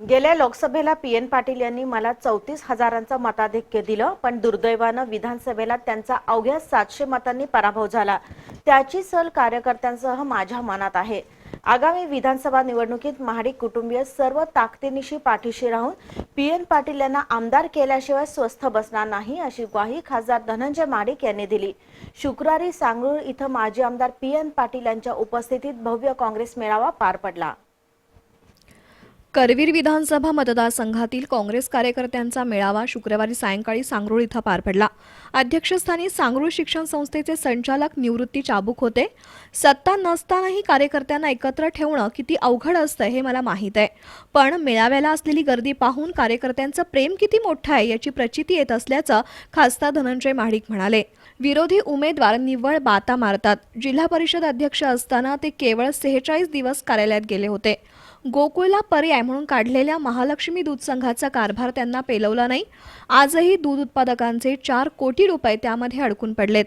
गेल्या लोकसभेला P N Patil यांनी मला चौतीस हजारांचं मताधिक्य दिलं पण दुर्दैवानं विधानसभेला त्यांचा अवघ्या सातशे मतांनी पराभव झाला. त्याची सल कार्यकर्त्यांसह माझ्या मनात आहे. आगामी विधानसभा निवडणुकीत महाडिक कुटुंबीय सर्व ताकदीनिशी पाठीशी राहून पी एन पाटील यांना आमदार केल्याशिवाय स्वस्थ बसणार नाही अशी ग्वाही खासदार धनंजय महाडिक यांनी दिली. शुक्रवारी सांगरूळ इथं माजी आमदार पी एन पाटील यांच्या उपस्थितीत भव्य काँग्रेस मेळावा पार पडला. करवीर विधानसभा मतदारसंघातील काँग्रेस कार्यकर्त्यांचा मेळावा शुक्रवारी सायंकाळी सांगरूळ इथं पार पडला. अध्यक्षस्थानी सांगरूळ शिक्षण संस्थेचे संचालक निवृत्ती चाबूक होते. सत्ता नसतानाही कार्यकर्त्यांना एकत्र ठेवणं किती अवघड असतं हे मला माहीत आहे. पण मेळाव्याला असलेली गर्दी पाहून कार्यकर्त्यांचं प्रेम किती मोठं आहे याची प्रचिती येत असल्याचं खासदार धनंजय महाडिक म्हणाले. विरोधी उमेदवार निव्वळ बाता मारतात. जिल्हा परिषद अध्यक्ष असताना ते केवळ सेहेचाळीस दिवस कार्यालयात गेले होते. गोकुळला पर्याय म्हणून काढलेल्या महालक्ष्मी दूध संघाचा कारभार त्यांना पेलवला नाही. आजही दूध उत्पादकांचे चार कोटी रुपये त्यामध्ये अडकून पडलेत.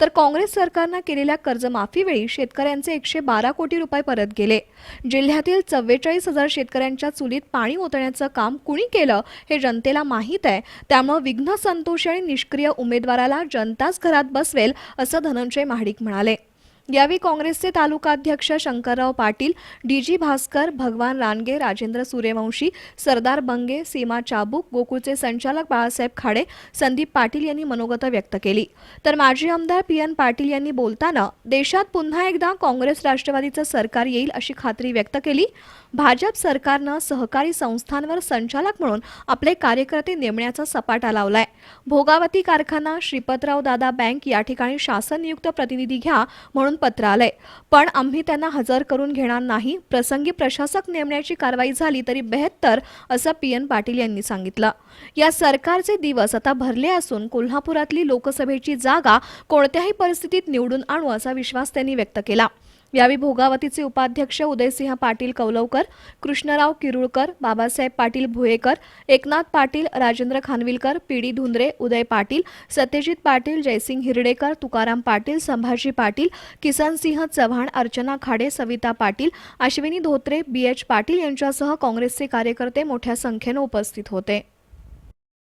तर काँग्रेस सरकारनं केलेल्या कर्जमाफीवेळी शेतकऱ्यांचे एकशे बारा कोटी रुपये परत गेले. जिल्ह्यातील चव्वेचाळीस हजार शेतकऱ्यांच्या चुलीत पाणी ओतण्याचं काम कुणी केलं हे जनतेला माहीत आहे. त्यामुळे विघ्न संतोषी आणि निष्क्रिय उमेदवाराला जनताच घरात बसवेल असं धनंजय महाडिक म्हणाले. यावेळी काँग्रेसचे तालुकाध्यक्ष शंकरराव पाटील डी जी भास्कर भगवान रानगे राजेंद्र सूर्यवंशी सरदार बंगे सीमा चाबूक गोकुळचे संचालक बाळासाहेब खाडे संदीप पाटील यांनी मनोगत व्यक्त केली. तर माजी आमदार पी. एन. पाटील यांनी बोलताना देशात पुन्हा एकदा काँग्रेस राष्ट्रवादीचं सरकार येईल अशी खात्री व्यक्त केली. भाजप सरकारनं सहकारी संस्थांवर संचालक म्हणून आपले कार्यकर्ते नेमण्याचा सपाटा लावलाय. भोगावती कारखाना श्रीपतराव दादा बँक या ठिकाणी शासन नियुक्त प्रतिनिधी घ्या म्हणून म्हणून पत्र आलंय. पण आम्ही त्यांना हजर करून घेणार नाही. प्रसंगी प्रशासक नेमण्याची कारवाई झाली तरी बेहत्तर असं पी एन पाटील यांनी सांगितलं. या सरकारचे दिवस आता भरले असून कोल्हापुरातली लोकसभेची जागा कोणत्याही परिस्थितीत निवडून आणू असा विश्वास त्यांनी व्यक्त केला. यावेळी भोगावतीचे उपाध्यक्ष Udaysinh Patil Kaulavkar Krishnarao Kirulkar Babasaheb Patil Bhuyekar Eknath Patil Rajendra Khanvilkar P D Dhundre Uday Patil Satyajit Patil Jaysing Hirdekar Tukaram Patil Sambhaji Patil Kisansinh Chavan Archana Khade Savita Patil Ashwini Dhotre B H Patil यांच्यासह काँग्रेसचे कार्यकर्ते मोठ्या संख्येनं उपस्थित होते.